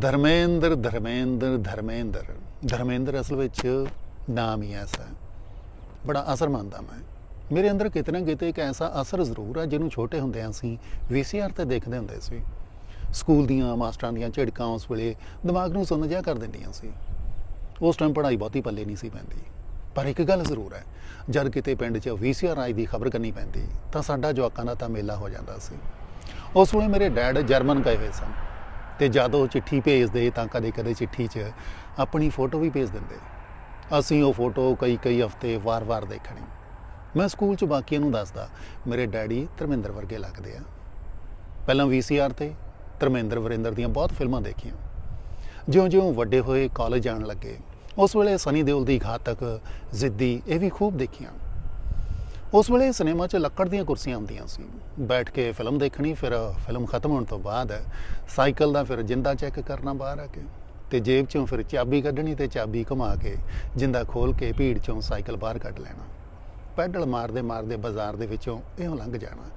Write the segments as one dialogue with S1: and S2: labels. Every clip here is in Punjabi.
S1: ਧਰਮੇਂਦਰ ਧਰਮੇਂਦਰ ਧਰਮੇਂਦਰ। ਧਰਮੇਂਦਰ ਅਸਲ ਵਿੱਚ ਨਾਮ ਹੀ ਐਸਾ ਬੜਾ ਅਸਰ ਮੰਨਦਾ ਮੈਂ। ਮੇਰੇ ਅੰਦਰ ਕਿਤੇ ਨਾ ਕਿਤੇ ਇੱਕ ਐਸਾ ਅਸਰ ਜ਼ਰੂਰ ਆ, ਜਿਹਨੂੰ ਛੋਟੇ ਹੁੰਦਿਆਂ ਅਸੀਂ ਵੀਸੀਆਰ ਤੇ ਦੇਖਦੇ ਹੁੰਦੇ ਸੀ। ਸਕੂਲ ਦੀਆਂ ਮਾਸਟਰਾਂ ਦੀਆਂ ਝਿੜਕਾਂ ਉਸ ਵੇਲੇ ਦਿਮਾਗ ਨੂੰ ਸੁੰਨ ਜਿਹਾ ਕਰ ਦਿੰਦੀਆਂ ਸੀ। ਉਸ ਟਾਈਮ ਪੜ੍ਹਾਈ ਬਹੁਤੀ ਪੱਲੇ ਨਹੀਂ ਸੀ ਪੈਂਦੀ। ਪਰ ਇੱਕ ਗੱਲ ਜ਼ਰੂਰ ਹੈ, ਜਦ ਕਿਤੇ ਪਿੰਡ 'ਚ ਵੀਸੀਆਰ ਆਈ ਦੀ ਖਬਰ ਕਰਨੀ ਪੈਂਦੀ, ਤਾਂ ਸਾਡਾ ਜਵਾਕਾਂ ਦਾ ਤਾਂ ਮੇਲਾ ਹੋ ਜਾਂਦਾ ਸੀ। ਉਸ ਵੇਲੇ ਮੇਰੇ ਡੈਡ ਜਰਮਨ ਗਏ ਹੋਏ ਸਨ। ਤੇ ਜਦ ਉਹ ਚਿੱਠੀ ਭੇਜਦੇ ਤਾਂ ਕਦੇ-ਕਦੇ ਚਿੱਠੀ 'ਚ ਆਪਣੀ ਫੋਟੋ ਵੀ ਭੇਜ ਦਿੰਦੇ। ਅਸੀਂ ਉਹ ਫੋਟੋ ਕਈ-ਕਈ ਹਫ਼ਤੇ ਵਾਰ-ਵਾਰ ਦੇਖਣੀ। ਮੈਂ ਸਕੂਲ 'ਚ ਬਾਕੀਆਂ ਨੂੰ ਦੱਸਦਾ, ਮੇਰੇ ਡੈਡੀ ਧਰਮਿੰਦਰ ਵਰਗੇ ਲੱਗਦੇ ਆ। ਪਹਿਲਾਂ ਵੀਸੀਆਰ ਤੇ ਧਰਮਿੰਦਰ ਵਰਿੰਦਰ ਦੀਆਂ ਬਹੁਤ ਫਿਲਮਾਂ ਦੇਖੀਆਂ। ਜਿਉਂ-ਜਿਉਂ ਵੱਡੇ ਹੋਏ ਕਾਲਜ ਜਾਣ ਲੱਗੇ, ਉਸ ਵੇਲੇ ਸਨੀ ਦਿਓਲ ਦੀ ਘਾਤਕ ਜ਼ਿੱਦੀ ਇਹ ਵੀ ਖੂਬ ਦੇਖੀਆਂ। ਉਸ ਵੇਲੇ ਸਿਨੇਮਾ 'ਚ ਲੱਕੜ ਦੀਆਂ ਕੁਰਸੀਆਂ ਹੁੰਦੀਆਂ ਸੀ। ਬੈਠ ਕੇ ਫਿਲਮ ਦੇਖਣੀ, ਫਿਰ ਫਿਲਮ ਖਤਮ ਹੋਣ ਤੋਂ ਬਾਅਦ ਸਾਈਕਲ ਦਾ ਫਿਰ ਜਿੰਦਾ ਚੈੱਕ ਕਰਨਾ ਬਾਹਰ ਆ ਕੇ ਤੇ ਜੇਬ 'ਚੋਂ ਫਿਰ ਚਾਬੀ ਕੱਢਣੀ ਤੇ ਚਾਬੀ ਘੁਮਾ ਕੇ ਜਿੰਦਾ ਖੋਲ ਕੇ ਭੀੜ 'ਚੋਂ ਸਾਈਕਲ ਬਾਹਰ ਕੱਢ ਲੈਣਾ। ਪੈਡਲ ਮਾਰਦੇ ਮਾਰਦੇ ਬਾਜ਼ਾਰ ਦੇ ਵਿੱਚੋਂ ਇਉਂ ਲੰਘ ਜਾਣਾ।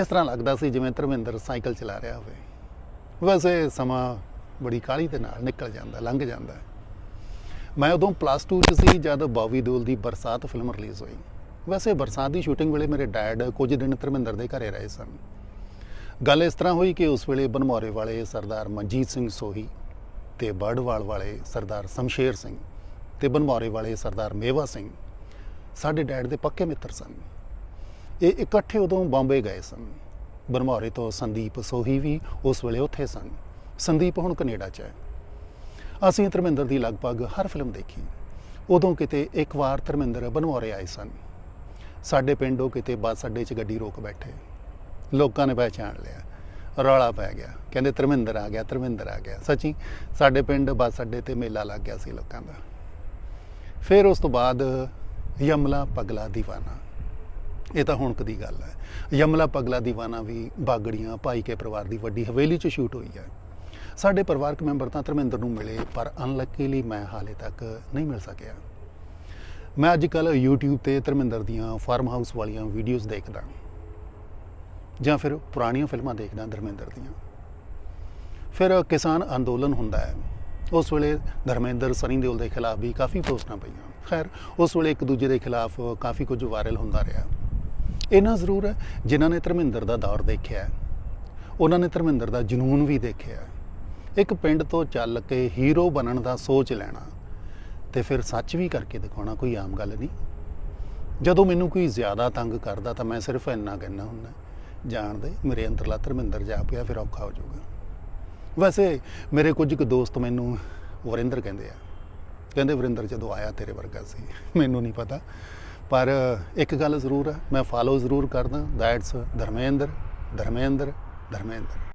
S1: ਇਸ ਤਰ੍ਹਾਂ ਲੱਗਦਾ ਸੀ ਜਿਵੇਂ ਧਰਮਿੰਦਰ ਸਾਈਕਲ ਚਲਾ ਰਿਹਾ ਹੋਵੇ। ਵੈਸੇ ਸਮਾਂ ਬੜੀ ਕਾਹਲੀ ਦੇ ਨਾਲ ਨਿਕਲ ਜਾਂਦਾ, ਲੰਘ ਜਾਂਦਾ। ਮੈਂ ਉਦੋਂ ਪਲੱਸ 2 ਚ ਸੀ ਜਦ ਬੌਬੀ ਦੋਲ ਦੀ ਬਰਸਾਤ ਫਿਲਮ ਰਿਲੀਜ਼ ਹੋਈ। ਵੈਸੇ ਬਰਸਾਤ ਦੀ ਸ਼ੂਟਿੰਗ ਵੇਲੇ ਮੇਰੇ ਡੈਡ ਕੁਝ ਦਿਨ ਧਰਮਿੰਦਰ ਦੇ ਘਰੇ ਰਹੇ ਸਨ। ਗੱਲ ਇਸ ਤਰ੍ਹਾਂ ਹੋਈ ਕਿ ਉਸ ਵੇਲੇ ਬਨਮੌਰੇ ਵਾਲੇ ਸਰਦਾਰ ਮਨਜੀਤ ਸਿੰਘ ਸੋਹੀ ਤੇ ਬਰਡਵਾਲ ਵਾਲੇ ਸਰਦਾਰ ਸ਼ਮਸ਼ੇਰ ਸਿੰਘ ਤੇ ਬਨਮੌਰੇ ਵਾਲੇ ਸਰਦਾਰ ਮੇਵਾ ਸਿੰਘ ਸਾਡੇ ਡੈਡ ਦੇ ਪੱਕੇ ਮਿੱਤਰ ਸਨ। ਇਹ ਇਕੱਠੇ ਉਦੋਂ ਬੰਬੇ ਗਏ ਸਨ। ਬਨਮੌਰੇ ਤੋਂ ਸੰਦੀਪ ਸੋਹੀ ਵੀ ਉਸ ਵੇਲੇ ਉੱਥੇ ਸਨ। ਸੰਦੀਪ ਹੁਣ ਕੈਨੇਡਾ 'ਚ ਹੈ। ਅਸੀਂ ਧਰਮਿੰਦਰ ਦੀ ਲਗਭਗ ਹਰ ਫਿਲਮ ਦੇਖੀ। ਉਦੋਂ ਕਿਤੇ ਇੱਕ ਵਾਰ ਧਰਮਿੰਦਰ ਬਨਮੌਰੇ ਆਏ ਸਨ। ਸਾਡੇ ਪਿੰਡੋਂ ਕਿਤੇ ਬੱਸ ਅੱਡੇ 'ਚ ਗੱਡੀ ਰੋਕ ਬੈਠੇ। ਲੋਕਾਂ ਨੇ ਪਹਿਚਾਣ ਲਿਆ। ਰੌਲਾ ਪੈ ਗਿਆ। ਕਹਿੰਦੇ ਧਰਮਿੰਦਰ ਆ ਗਿਆ, ਧਰਮਿੰਦਰ ਆ ਗਿਆ। ਸੱਚੀ, ਸਾਡੇ ਪਿੰਡ ਬੱਸ ਅੱਡੇ ਤੇ ਮੇਲਾ ਲੱਗ ਗਿਆ ਸੀ ਲੋਕਾਂ ਦਾ। ਫਿਰ ਉਸ ਤੋਂ ਬਾਅਦ ਯਮਲਾ ਪਗਲਾ ਦੀਵਾਨਾ। ਇਹ ਤਾਂ ਹੁਣ ਕਦੀ ਗੱਲ ਹੈ। ਯਮਲਾ ਪਗਲਾ ਦੀਵਾਨਾ ਵੀ ਬਾਗੜੀਆਂ ਭਾਈ ਕੇ ਪਰਿਵਾਰ ਦੀ ਵੱਡੀ ਹਵੇਲੀ 'ਚ ਸ਼ੂਟ ਹੋਈ ਹੈ। ਸਾਡੇ ਪਰਿਵਾਰਕ ਮੈਂਬਰ ਤਾਂ ਧਰਮਿੰਦਰ ਨੂੰ ਮਿਲੇ, ਪਰ ਅਨਲੱਕੀਲੀ ਮੈਂ ਹਾਲੇ ਤੱਕ ਨਹੀਂ ਮਿਲ ਸਕਿਆ। ਮੈਂ ਅੱਜ ਕੱਲ YouTube ਤੇ ਧਰਮਿੰਦਰ ਦੀਆਂ ਫਾਰਮ ਹਾਊਸ ਵਾਲੀਆਂ ਵੀਡੀਓਜ਼ ਦੇਖਦਾ। ਜਾਂ ਫਿਰ ਪੁਰਾਣੀਆਂ ਫਿਲਮਾਂ ਦੇਖਦਾ ਧਰਮਿੰਦਰ ਦੀਆਂ। ਫਿਰ ਕਿਸਾਨ ਅੰਦੋਲਨ ਹੁੰਦਾ ਹੈ। ਉਸ ਵੇਲੇ ਧਰਮਿੰਦਰ ਸਨੀ ਦਿਓਲ ਦੇ ਖਿਲਾਫ ਵੀ ਕਾਫੀ ਪੋਸਟਾਂ ਪਈਆਂ। ਖੈਰ, ਉਸ ਵੇਲੇ ਇੱਕ ਦੂਜੇ ਦੇ ਖਿਲਾਫ ਕਾਫੀ ਕੁਝ ਵਾਇਰਲ ਹੁੰਦਾ ਰਿਹਾ। ਇਹਨਾਂ ਜ਼ਰੂਰ ਹੈ, ਜਿਨ੍ਹਾਂ ਨੇ ਧਰਮਿੰਦਰ ਦਾ ਦੌਰ ਦੇਖਿਆ ਉਹਨਾਂ ਨੇ ਧਰਮਿੰਦਰ ਦਾ ਜਨੂਨ ਵੀ ਦੇਖਿਆ ਇੱਕ ਪਿੰਡ ਤੋਂ ਚੱਲ ਕੇ ਹੀਰੋ ਬਣਨ ਦਾ ਸੋਚ ਲੈਣਾ। ਤੇ ਫਿਰ ਸੱਚ ਵੀ ਕਰਕੇ ਦਿਖਾਉਣਾ ਕੋਈ ਆਮ ਗੱਲ ਨਹੀਂ। ਜਦੋਂ ਮੈਨੂੰ ਕੋਈ ਜ਼ਿਆਦਾ ਤੰਗ ਕਰਦਾ ਤਾਂ ਮੈਂ ਸਿਰਫ ਇੰਨਾ ਕਹਿਣਾ ਹੁੰਦਾ ਜਾਣਦੇ ਮੇਰੇ ਅੰਦਰਲਾ ਧਰਮਿੰਦਰ ਜਾ ਪਿਆ, ਫਿਰ ਔਖਾ ਹੋ ਜਾਊਗਾ। ਵੈਸੇ ਮੇਰੇ ਕੁਝ ਕੁ ਦੋਸਤ ਮੈਨੂੰ ਵਰਿੰਦਰ ਕਹਿੰਦੇ ਆ। ਕਹਿੰਦੇ, ਵਰਿੰਦਰ, ਜਦੋਂ ਆਇਆ ਤੇਰੇ ਵਰਗਾ ਸੀ, ਮੈਨੂੰ ਨਹੀਂ ਪਤਾ, ਪਰ ਇੱਕ ਗੱਲ ਜ਼ਰੂਰ ਹੈ ਮੈਂ ਫਾਲੋ ਜ਼ਰੂਰ ਕਰਦਾ ਦੈਟਸ ਧਰਮੇਂਦਰ ਧਰਮੇਂਦਰ ਧਰਮੇਂਦਰ।